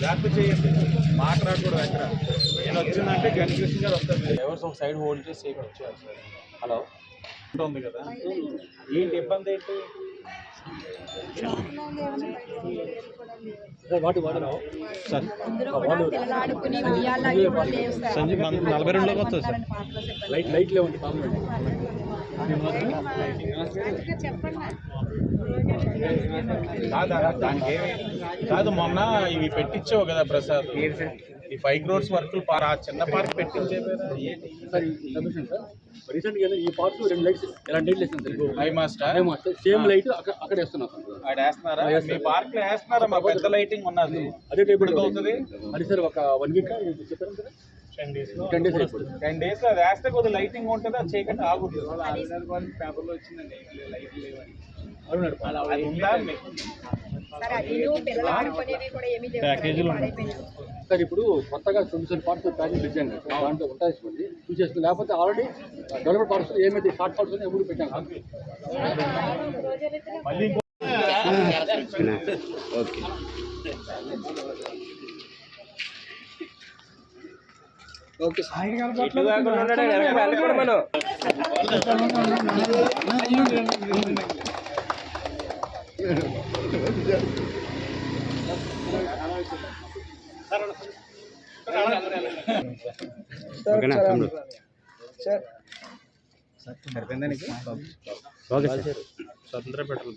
జాగ్రత్త చేయండి మాట్లాడకూడదు ఎక్కడ నేను వచ్చిందంటే గణకృష్ణ గారు వస్తారు ఎవరు ఒక సైడ్ హోల్డ్ చేసి సేఫ్ వచ్చేయాలి సార్. హలో. ఉంటుంది కదా. ఏంటి ఇబ్బంది ఏంటి? మన నలభై రెండులోకి వస్తుంది సార్. లైట్ లైట్ లేవండి కాదా దానికి కాదు మొన్న ఇవి పెట్టించావు కదా ప్రసాద్. ఈ ఫైవ్ క్రోర్స్ వర్క్ ఆ చిన్న పార్క్ పెట్టించే ఈ పార్ట్స్ రెండు లైట్స్ ఇలా లైట్లు వేస్తాను sir high master same light అక్కడ అక్కడ వేస్తున్నాం సార్ ఆడ వేస్తున్నారా? మీ పార్క్లో వేస్తున్నారా? మా పెద్ద లైటింగ్ ఉన్నది. అదే టైప్ ఎప్పుడు అవుతుంది అది సార్ ఒక వన్ వీక్ చెప్పారు sir. Ten days ten days అయిపోతుంది. టెన్ డేస్లో అది వేస్తే కొద్దిగా లైటింగ్ ఉంటుంది అది చీకటి ఆగుతుంది. పేపర్లో వచ్చిందండి ఉందా మీకు? సార్ అది. ప్యాకేజీలు ఇప్పుడు కొత్తగా తొమ్మిది పార్ట్స్ ప్యాకింగ్ డిజైన్ దాంట్లో ఉంటాయి చూసేస్తుంది లేకపోతే ఆల్రెడీ డెవలప్డ్ పార్ట్స్ ఏమైతే షార్ట్ పార్ట్స్ ఉన్నాయి ఎప్పుడు పెట్టాం సార్ వెళ్ళకూడదు మనం. స్వతంత్ర పెట్రోల్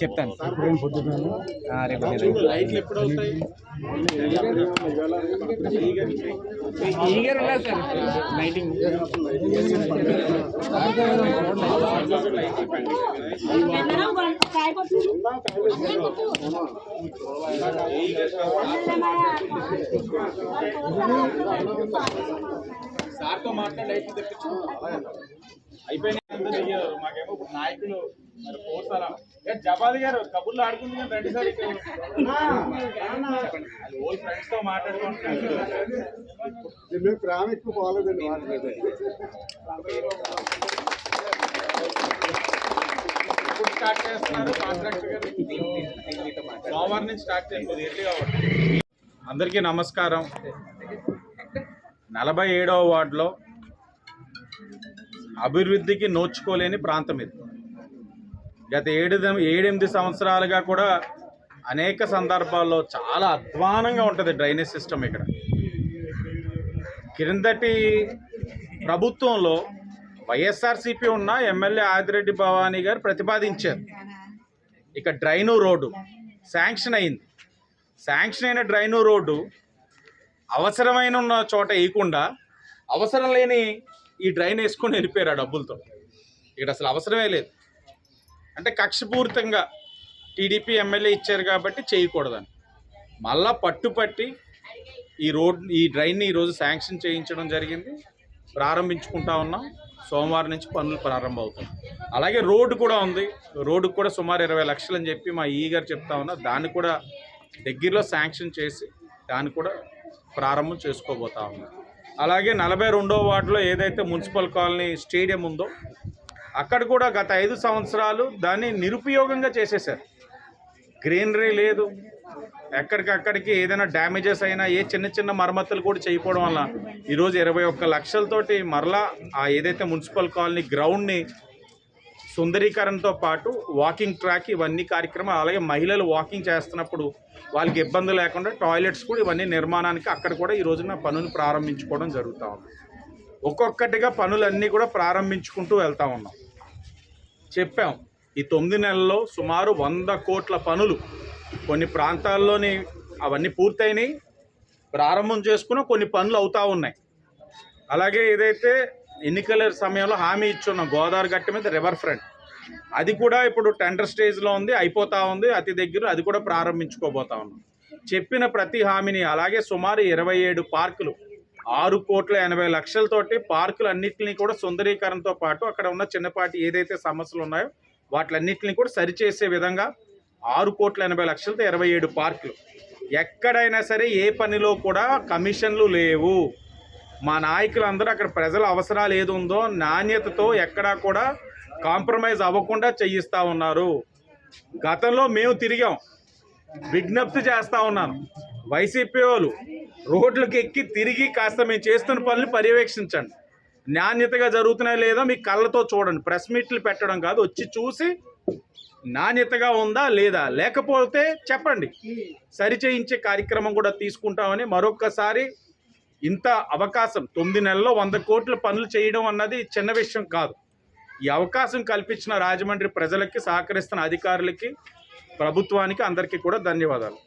చెప్తాను. లైట్లు ఎప్పుడు అవుతాయి ఈగర్ ఉన్నారు సార్? లైటింగ్. సార్తో మాట్లాడి లైట్లు తెప్పించు. అయిపోయినాయి అంతా చెయ్యరు. మాకేమో ఇప్పుడు నాయకులు మరి పోస్తారా అలా. జపాది గారు కబుర్లు ఆడుకుంది కానీ రండి సార్ చెప్పండి అది ఓల్డ్ ఫ్రెండ్స్తో మాట్లాడుకుంటున్నాను మేము ప్రామిక్ పోలేదండి ఎప్పుడు స్టార్ట్ చేస్తున్నారు కాంట్రాక్టర్ గారు. సోమవారం నుంచి స్టార్ట్ చేయండి ఎర్లీ కాబట్టి అందరికీ నమస్కారం. నలభై ఏడవ వార్డులో అభివృద్ధికి నోచుకోలేని ప్రాంతం ఇది. గత ఏడు ఏడెనిమిది సంవత్సరాలుగా కూడా అనేక సందర్భాల్లో చాలా అధ్వానంగా ఉంటుంది డ్రైనేజ్ సిస్టమ్ ఇక్కడ. క్రిందటి ప్రభుత్వంలో వైఎస్ఆర్సీపీ ఉన్న ఎమ్మెల్యే ఆదిరెడ్డి భవానీ గారు ప్రతిపాదించారు. ఇక డ్రైను రోడ్డు శాంక్షన్ అయింది. శాంక్షన్ అయిన డ్రైను రోడ్డు అవసరమైన ఉన్న చోట వేయకుండా అవసరం లేని ఈ డ్రైన్ వేసుకొని వెళ్ళిపోయారు ఆ డబ్బులతో. ఇక్కడ అసలు అవసరమే లేదు. అంటే కక్షపూరితంగా టీడీపీ ఎమ్మెల్యే ఇచ్చారు కాబట్టి చేయకూడదని మళ్ళా పట్టుపట్టి ఈ రోడ్ ఈ డ్రైన్ని ఈరోజు శాంక్షన్ చేయించడం జరిగింది. ప్రారంభించుకుంటా ఉన్నాం. సోమవారం నుంచి పనులు ప్రారంభమవుతాయి. అలాగే రోడ్డు కూడా ఉంది. రోడ్డుకు కూడా సుమారు ఇరవై లక్షలు అని చెప్పి మా ఈ గారు చెప్తా ఉన్నా దాన్ని కూడా దగ్గరలో శాంక్షన్ చేసి దాన్ని కూడా ప్రారంభం చేసుకోబోతా ఉన్నాం అలాగే నలభై రెండో వార్డులో ఏదైతే మున్సిపల్ కాలనీ స్టేడియం ఉందో అక్కడ కూడా గత ఐదు సంవత్సరాలు దాన్ని నిరుపయోగంగా చేసేశారు. గ్రీనరీ లేదు ఎక్కడికక్కడికి ఏదైనా డ్యామేజెస్ అయినా ఏ చిన్న చిన్న మరమ్మతులు కూడా చేయకపోవడం వల్ల ఈరోజు ఇరవై ఒక్క లక్షలతోటి మరలా ఆ ఏదైతే మున్సిపల్ కాలనీ గ్రౌండ్ని సుందరీకరణతో పాటు వాకింగ్ ట్రాక్ ఇవన్నీ కార్యక్రమాలు అలాగే మహిళలు వాకింగ్ చేస్తున్నప్పుడు వాళ్ళకి ఇబ్బంది లేకుండా టాయిలెట్స్ కూడా ఇవన్నీ నిర్మాణానికి అక్కడ కూడా ఈ రోజున పనులు ప్రారంభించుకోవడం జరుగుతూ ఉంది. ఒక్కొక్కటిగా పనులన్నీ కూడా ప్రారంభించుకుంటూ వెళ్తా ఉన్నాం. చెప్పాం ఈ తొమ్మిది నెలల్లో సుమారు వంద కోట్ల పనులు కొన్ని ప్రాంతాల్లోని అవన్నీ పూర్తయినాయి. ప్రారంభం చేసుకున్న కొన్ని పనులు అవుతూ ఉన్నాయి. అలాగే ఏదైతే ఎన్నికల సమయంలో హామీ ఇచ్చున్నాం గోదావరి గట్టి మీద రివర్ ఫ్రంట్ అది కూడా ఇప్పుడు టెండర్ స్టేజ్లో ఉంది అయిపోతూ ఉంది. అతి దగ్గర అది కూడా ప్రారంభించుకోబోతా ఉన్నాం. చెప్పిన ప్రతి హామీని అలాగే సుమారు ఇరవై ఏడు పార్కులు ఆరు కోట్ల ఎనభై లక్షలతోటి పార్కులు అన్నింటినీ కూడా సుందరీకరణతో పాటు అక్కడ ఉన్న చిన్నపాటి ఏదైతే సమస్యలు ఉన్నాయో వాటిలన్నింటినీ కూడా సరిచేసే విధంగా ఆరు కోట్ల ఎనభై లక్షలతో ఇరవై ఏడు పార్కులు. ఎక్కడైనా సరే ఏ పనిలో కూడా కమిషన్లు లేవు. మా నాయకులందరూ అక్కడ ప్రజల అవసరాలు ఏది ఉందో నాణ్యతతో ఎక్కడా కూడా కాంప్రమైజ్ అవ్వకుండా చేయిస్తూ ఉన్నారు. గతంలో మేము తిరిగాం. విజ్ఞప్తి చేస్తూ ఉన్నాను. వైసీపీ వాళ్ళు రోడ్లకు ఎక్కి తిరిగి కాస్త మేము చేస్తున్న పనులు పర్యవేక్షించండి. నాణ్యతగా జరుగుతున్నాయో లేదో మీ కళ్ళతో చూడండి. ప్రెస్ మీట్లు పెట్టడం కాదు వచ్చి చూసి నాణ్యతగా ఉందా లేదా? లేకపోతే చెప్పండి. సరి చేయించే కార్యక్రమం కూడా తీసుకుంటామని మరొక్కసారి ఇంత అవకాశం తొమ్మిది నెలల్లో వంద కోట్ల పనులు చేయడం అన్నది చిన్న విషయం కాదు. ఈ అవకాశం కల్పించిన రాజమండ్రి ప్రజలకి సహకరిస్తున్న అధికారులకి ప్రభుత్వానికి అందరికీ కూడా ధన్యవాదాలు.